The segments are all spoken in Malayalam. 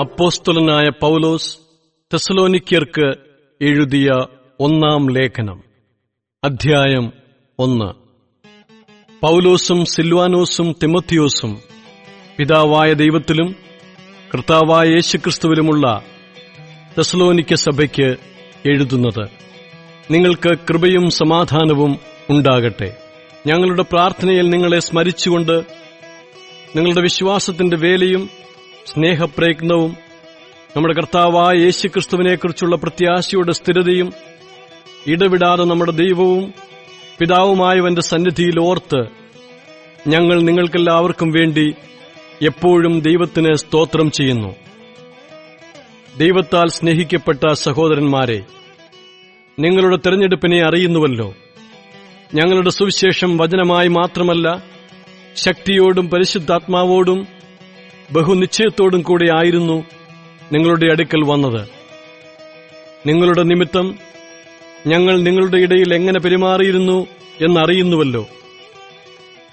അപ്പോസ്തലനായ പൗലോസ് തെസലോനിക്കർക്ക് എഴുതിയ ഒന്നാം ലേഖനം. അധ്യായം ഒന്ന്. പൗലോസും സിൽവാനോസും തിമത്തിയോസും പിതാവായ ദൈവത്തിലും കർത്താവായ യേശുക്രിസ്തുവിലുമുള്ള തെസലോനിക്ക സഭയ്ക്ക് എഴുതുന്നത്. നിങ്ങൾക്ക് കൃപയും സമാധാനവും ഉണ്ടാകട്ടെ. ഞങ്ങളുടെ പ്രാർത്ഥനയിൽ നിങ്ങളെ സ്മരിച്ചുകൊണ്ട് നിങ്ങളുടെ വിശ്വാസത്തിന്റെ വേലയും സ്നേഹപ്രയത്നവും നമ്മുടെ കർത്താവായ യേശുക്രിസ്തുവിനെക്കുറിച്ചുള്ള പ്രത്യാശയുടെ സ്ഥിരതയും ഇടവിടാതെ നമ്മുടെ ദൈവവും പിതാവുമായവന്റെ സന്നിധിയിൽ ഓർത്ത് ഞങ്ങൾ നിങ്ങൾക്കെല്ലാവർക്കും വേണ്ടി എപ്പോഴും ദൈവത്തിന് സ്തോത്രം ചെയ്യുന്നു. ദൈവത്താൽ സ്നേഹിക്കപ്പെട്ട സഹോദരന്മാരെ നിങ്ങളുടെ തെരഞ്ഞെടുപ്പിനെ അറിയുന്നുവല്ലോ. ഞങ്ങളുടെ സുവിശേഷം വചനമായി മാത്രമല്ല ശക്തിയോടും പരിശുദ്ധാത്മാവോടും ബഹുനിശ്ചയത്തോടും കൂടെ ആയിരുന്നു നിങ്ങളുടെ അടുക്കൽ വന്നത്. നിങ്ങളുടെ നിമിത്തം ഞങ്ങൾ നിങ്ങളുടെ ഇടയിൽ എങ്ങനെ പെരുമാറിയിരുന്നു എന്നറിയുന്നുവല്ലോ.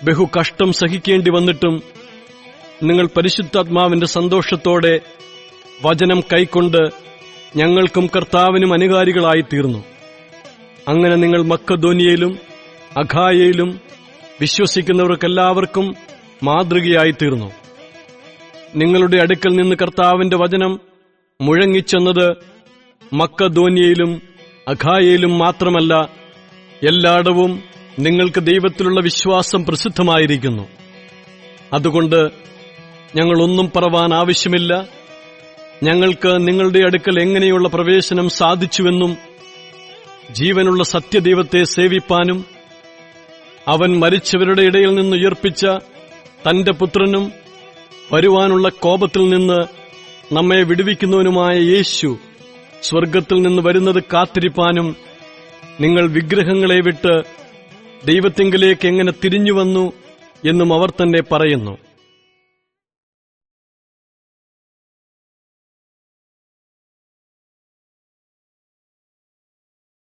ബഹു കഷ്ടം സഹിക്കേണ്ടി വന്നിട്ടും നിങ്ങൾ പരിശുദ്ധാത്മാവിന്റെ സന്തോഷത്തോടെ വചനം കൈക്കൊണ്ട് ഞങ്ങൾക്കും കർത്താവിനും അനുകാരികളായിത്തീർന്നു. അങ്ങനെ നിങ്ങൾ മക്കധോനിയയിലും അഖായയിലും വിശ്വസിക്കുന്നവർക്കെല്ലാവർക്കും മാതൃകയായിത്തീർന്നു. നിങ്ങളുടെ അടുക്കൽ നിന്ന് കർത്താവിന്റെ വചനം മുഴങ്ങിച്ചെന്നത് മക്കധോന്യയിലും അഖായയിലും മാത്രമല്ല എല്ലായിടവും നിങ്ങൾക്ക് ദൈവത്തിലുള്ള വിശ്വാസം പ്രസിദ്ധമായിരിക്കുന്നു. അതുകൊണ്ട് ഞങ്ങളൊന്നും പറവാൻ ആവശ്യമില്ല. ഞങ്ങൾക്ക് നിങ്ങളുടെ അടുക്കൽ എങ്ങനെയുള്ള പ്രവേശനം സാധിച്ചുവെന്നും ജീവനുള്ള സത്യദൈവത്തെ സേവിപ്പാനും അവൻ മരിച്ചവരുടെ ഇടയിൽ നിന്ന് ഉയർപ്പിച്ച തന്റെ പുത്രനും വരുവാനുള്ള കോപത്തിൽ നിന്ന് നമ്മെ വിടുവിക്കുന്നവനുമായ യേശു സ്വർഗത്തിൽ നിന്ന് വരുന്നത് കാത്തിരിപ്പാനും നിങ്ങൾ വിഗ്രഹങ്ങളെ വിട്ട് ദൈവത്തിങ്കിലേക്ക് എങ്ങനെ തിരിഞ്ഞുവന്നു എന്നും അവർ തന്നെ പറയുന്നു.